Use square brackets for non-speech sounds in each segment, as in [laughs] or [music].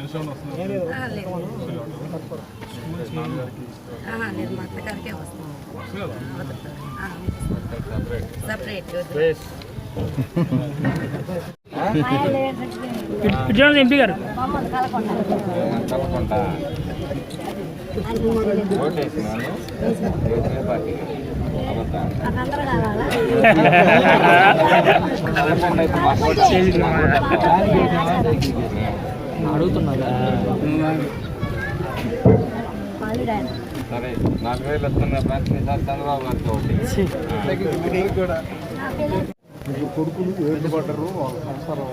లేదు. మా అత్తగారికే వస్తాం సపరేట్. ఎంపీ గారు. కావాలా [laughs] [laughs] అడుగుతున్నారా? సరే నాలుగు వేలు వస్తున్న ప్రతి సార్ చంద్రబాబు గారికి ఒకటి కొడుకులు ఏర్పడ్డారు వాళ్ళ సంసారం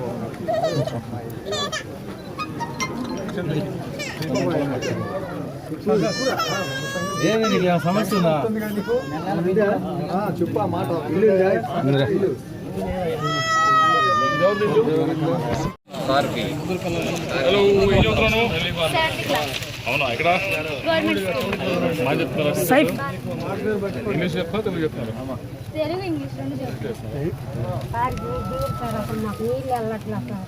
సమస్య ఉందా? చెప్పు ఆ మాట. సార్కి. అవునా ఇక్కడ ఇంగ్లీష్ చెప్తా తెలుగు చెప్తున్నారు తెలుగు ఇంగ్లీష్ రెండు సార్ సార్ అసలు నాకు నీళ్ళు వెళ్ళట్లా సార్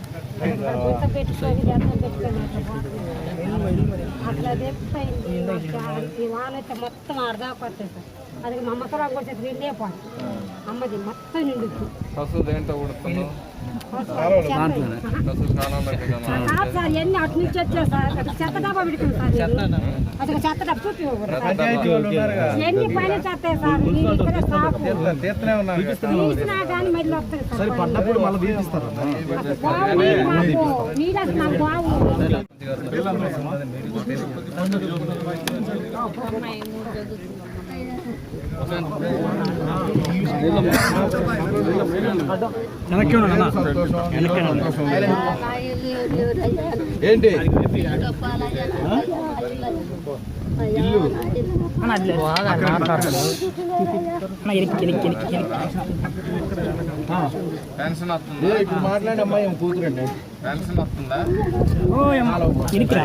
గుంత పెట్టుకొని పెట్టుకొని అట్లా పోతుంది. మొత్తం అర్ధాకొస్తాయి సార్. అది మా అమ్మకరాకు వచ్చే నిండే పోయి అమ్మది మొత్తం నిండుద్ది పశువు దేంట్లో సార్ ఎన్ని అటు నుంచి వచ్చా సార్? అక్కడ చెత్త డబ్బా పెడుతుంది సార్ చెత్త డబ్బా. ఎన్ని పైన చెత్తాయి సార్? ఇక్కడ సాపు. తీసినా కానీ మళ్ళీ వస్తుంది సార్. పడ్డప్పుడు మళ్ళీ తీపిస్తారు? నీళ్ళు అసలు బావు ఏంటి? పెన్షన్ ఏ, వస్తుందా ఇప్పుడు మాట్లాడే అమ్మాయి కూతురండి? పెన్షన్ వస్తుందా. ఎనికి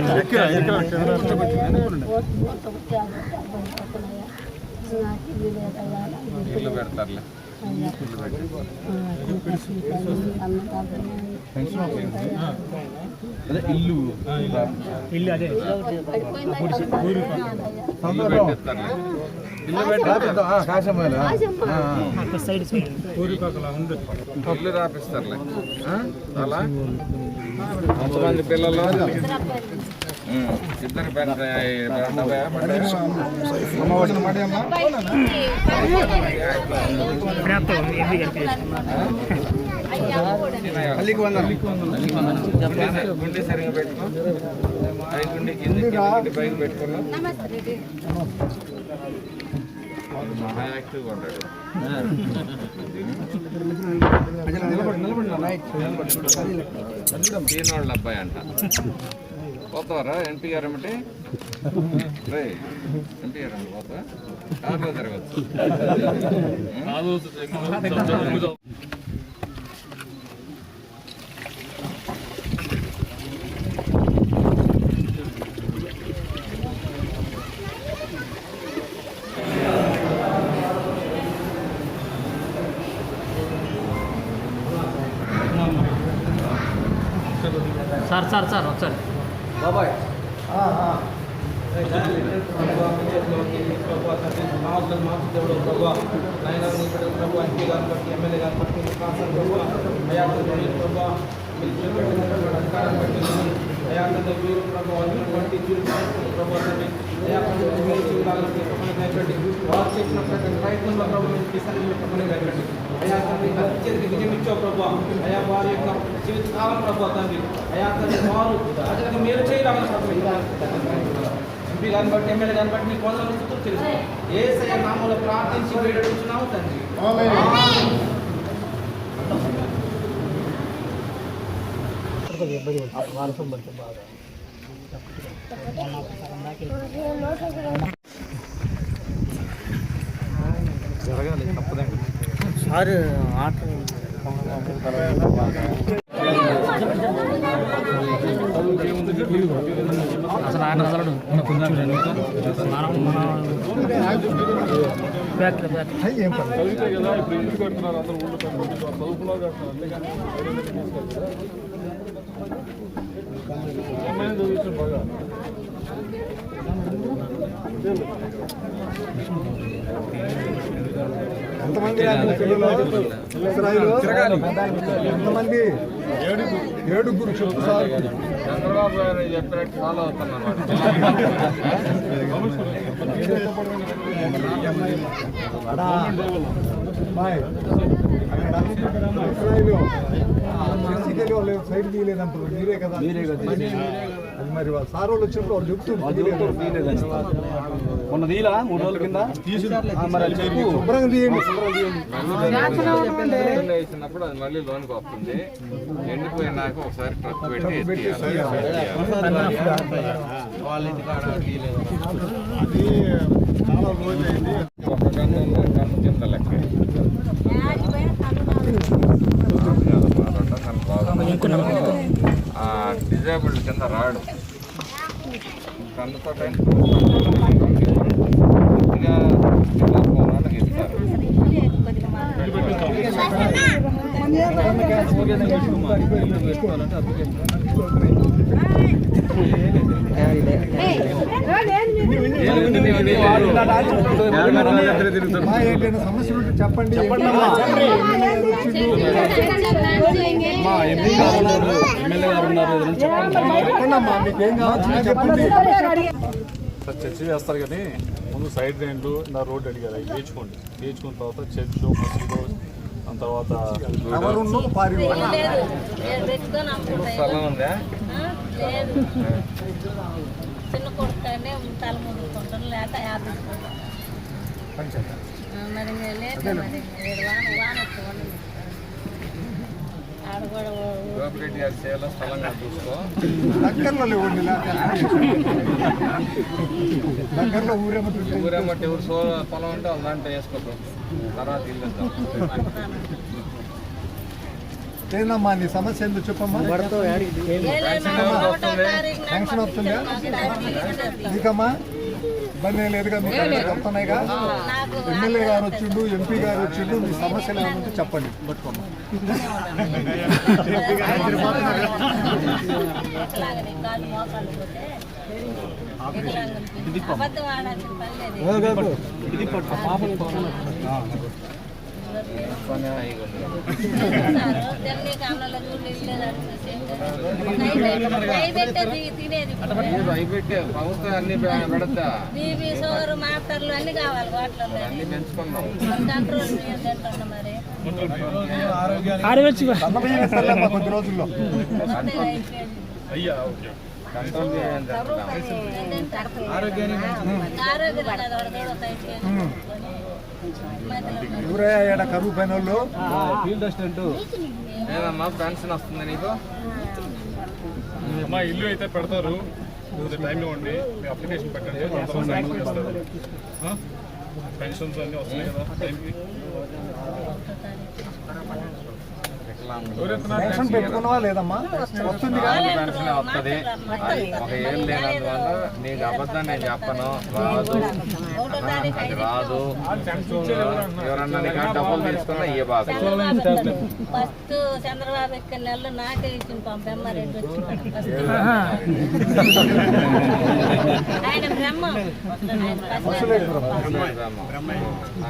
ఇల్లు పెడతారులే. అదే ఇల్లు. ఇల్లు అదే. ఇల్లు రాపిస్తారులే? అలా? ఎంతమంది పిల్లలు. ఇద్దరు తల్లికి వందలు గుండె సరిగా పెట్టుకో పై గుండె కింద కింద గుండె పైకి పెట్టుకున్నా మహా యాక్టివ్గా ఉంటాడు నిలబడి నిలబడి అబ్బాయి అంట పోతావరా? ఎన్టీఆర్ ఏమిటి? రే ఎన్టీఆర్ అంటే పోతా కార్లో తిరగచ్చు. సార్ సార్ సార్ ఒకసారి. ఆవాసాలు మార్చుదేవుడు ప్రభు నాయన ప్రభు ఎంపీ యొక్క బట్టి ఎమ్మెల్యే తండ్రి బట్టి తండ్రి ప్రభు అయాత్ర ప్రభు మీరు చేపట్టినటువంటి అధికారం బట్టి ఎమ్మెల్యే గారిని బట్టి మీకు వందల స్థుతులు తెలుసు ఏ సయ నామంలో ప్రార్థించి అయా తండ్రి ఆరు మీ కనబట్టి ఎమ్మెల్యే కనబట్టి మీ కోసం వస్తూ తెలుసు ఏసయ్య నామూల ప్రార్థించి వేడుతున్నాము తండ్రి జరగాలి తప్పదండి సార్ ఆట అమ్మాయిని ఎంతమంది ఏడుగురు చెప్పు సార్ చంద్రబాబు గారు చెప్పినట్టు ఫాలో అవుతున్నాను సైడ్ తీయలేదంటారు మీరే కదా మీరే కదా అది మరి వాళ్ళ సార్ వాళ్ళు వచ్చినప్పుడు వాళ్ళు చెప్తున్నారు మొన్న తీలా మూడు రోజుల కింద? శుభ్రంగా తీయండి. అది మళ్ళీ లోనికి వస్తుంది ఎండిపోయినాక ఒకసారి ట్రక్ పెట్టి ఎత్తియాలి. ఒక గన్ను గన్ను కింద లెక్క డిజేబుల్డ్ కింద రాడు కన్నుతో వాళ్ళకి ఇస్తారు సమస్యలు ఉంటే చెప్పండి. చెప్పండి చెప్పండి. అమ్మా మీకేం కావాల్సిందో చెప్పండి. సార్ చర్చ చేస్తారు కానీ ముందు సైడ్ డ్రైన్లు నా రోడ్ అడిగారు అవి వేయించుకోండి వేయించుకున్న తర్వాత చర్చ్ మసీదు దాని తర్వాత చిన్న కొడుకునే తల ముదుకుంటాను లేక యాభై మరి ఇంకా మరి వాన వాన వస్తుంది. చేయాలో స్థలంగా చూసుకో దగ్గరలో లేవండి దగ్గరలో ఊరేమట్టి ఊరేమట్టి ఎవరు సో పొలం ఉంటే వాళ్ళ దాంట్లో వేసుకోదు తర్వాత ఏందమ్మా నీ సమస్య ఎందుకు చెప్పమ్మా శాంక్షన్ వస్తుందా నీకమ్మా ఇబ్బంది ఏం లేదుగా మీకు అన్నీ వస్తున్నాయిగా. ఎమ్మెల్యే గారు వచ్చిండు ఎంపీ గారు వచ్చిండు మీ సమస్యలు ఏమైనా ఉంటే చెప్పండి. పట్టుకోమ్మా ఎట్లాగని కాళ్ళు మోకాళ్ళు పోతే ఎట్లాగని అబద్ధం ఆడాల్సిన పని లేదు పని హాయిగా ఉంది. తెల్లి కాలంలో చూడు ఇల్లు తినేది మీరు అవి పెట్టే ప్రభుత్వం అన్ని పెడతా బీపీ షుగర్ మాత్రలు అన్ని కావాలి వాటిలో అన్ని పెంచుకున్నాం కంట్రోల్ మరి కొద్ది రోజుల్లో అయ్యా ఓకే ఆరోగ్యం కాదు వాడు కూడా ఒక అయిపోయింది మధ్యలో ఎవరే ఏడ కరువు పైన వాళ్ళు ఏదమ్మా పెన్షన్ వస్తుంది నీకు? మా ఇల్లు అయితే పెడతారు. మీ అప్లికేషన్ పెట్టండి? పెన్షన్స్ అన్నీ వస్తున్నాయి కదా టైంకి పెన్షన్ పెట్టుకున్నావా లేదమ్మా? వస్తుందిగా పెన్షన్ వస్తుంది. ఒక ఏళ్ళు లేనందువల్ల నీకు అబద్ధం నేను చెప్పను. రాదు అది రాదు ఎవరన్నా డబ్బులు తీసుకున్నా ఏ బాధ ఫస్ట్ చంద్రబాబు ఎక్కడ నెలలు నాకే ఇచ్చిన ఫస్ట్ ఆయన బ్రహ్మ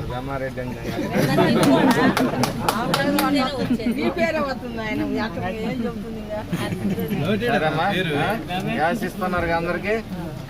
బ్రహ్మారెడ్డి అందరికి.